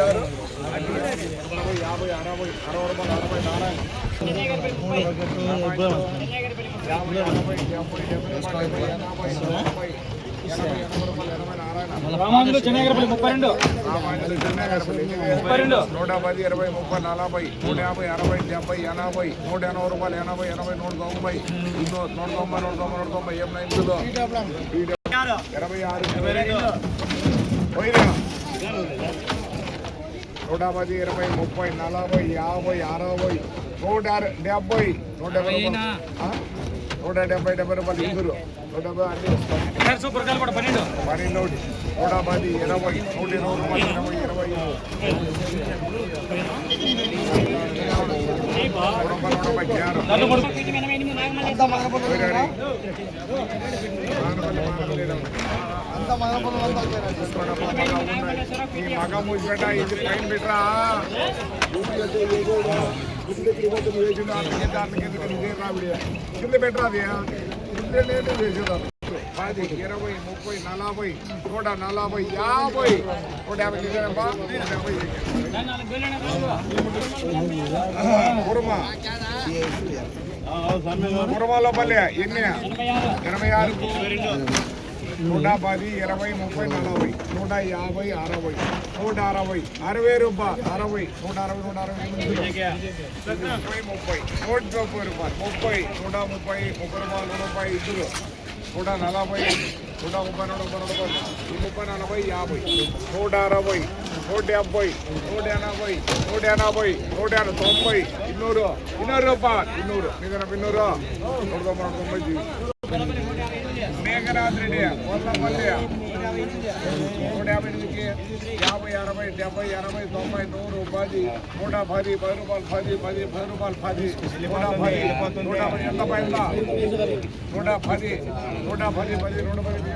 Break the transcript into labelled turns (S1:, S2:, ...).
S1: అరవై యాభై అరవై అరవై రూపాయలు అరవై నారాయణ యాభై అరవై డెబ్బై డెబ్బై ఎనభై ఎనభై
S2: చెన్నైగరపల్లి ముప్పై రెండు.
S1: నూట పది ఇరవై ముప్పై నలభై నూట యాభై అరవై డెబ్బై ఎనభై నూట ఎనభై రూపాయలు ఎనభై ఎనభై నూట తొంభై ఇంకో నూట తొంభై నూట తొంభై నూట తొంభై ఎనభై ఇరవై ఆరు ఇరవై రెండు. పోయినా నూట పది ఇరవై ముప్పై నలభై యాభై అరవై నూట డెబ్బై నూట? నూట డెబ్బై డెబ్బై రూపాయలు ఇందులో నూట డెబ్బై
S2: పన్నెండు
S1: పన్నెండు నూట పది ఇరవై నూట ఇరవై రూపాయలు ఇరవై ఇరవై నూట రూపాయలు నూట ముప్పై ఆరు.
S2: నన్ను కొడుకు
S1: పోయినాడు. మానవల్లి మానవల్లి చూసుకోండి అమ్మా, మగ ఉన్నాయి. ఈ మగ మూసిపెట్ట ఇది పైన పెట్టరా కింద పెట్టరా అది కింద లేదు వేసేదాన్ని పది ఇరవై ముప్పై నలభై నూట నలభై యాభై నూట యాభై చేశారమ్మా నూట యాభై కుర్మా కుర్మాలో పల్లె ఎన్ని ఎనభై ఆరు నూట పది ఇరవై ముప్పై నలభై నూట యాభై అరవై నూట అరవై అరవై రూపాయలు అరవై నూట అరవై నూట అరవై ముప్పై ముప్పై నూట ముప్పై రూపాయలు ముప్పై నూట ముప్పై ముప్పై రూపాయలు నూట ముప్పై ఇద్దరు నూట నలభై నూట ముప్పై నూట ముప్పై రూపాయలు ముప్పై నలభై యాభై నూట అరవై నూట డెబ్బై నూట ఎనభై నూట ఎనభై నూట ఎనభై తొంభై ఇన్నూరు ఇన్నూరు రూపాయలు ఇన్నూరు మీద ఇన్నూరు నూట తొంభై నూట రెడ్డి నూట యాభై ఎనిమిదికి యాభై అరవై డెబ్బై అరవై తొంభై నూరు పది నూట పది పది రూపాయలు పది పది పది రూపాయలు పది నూట పది నూట ఎంత పైన నూట పది? నూట పది పది నూట పది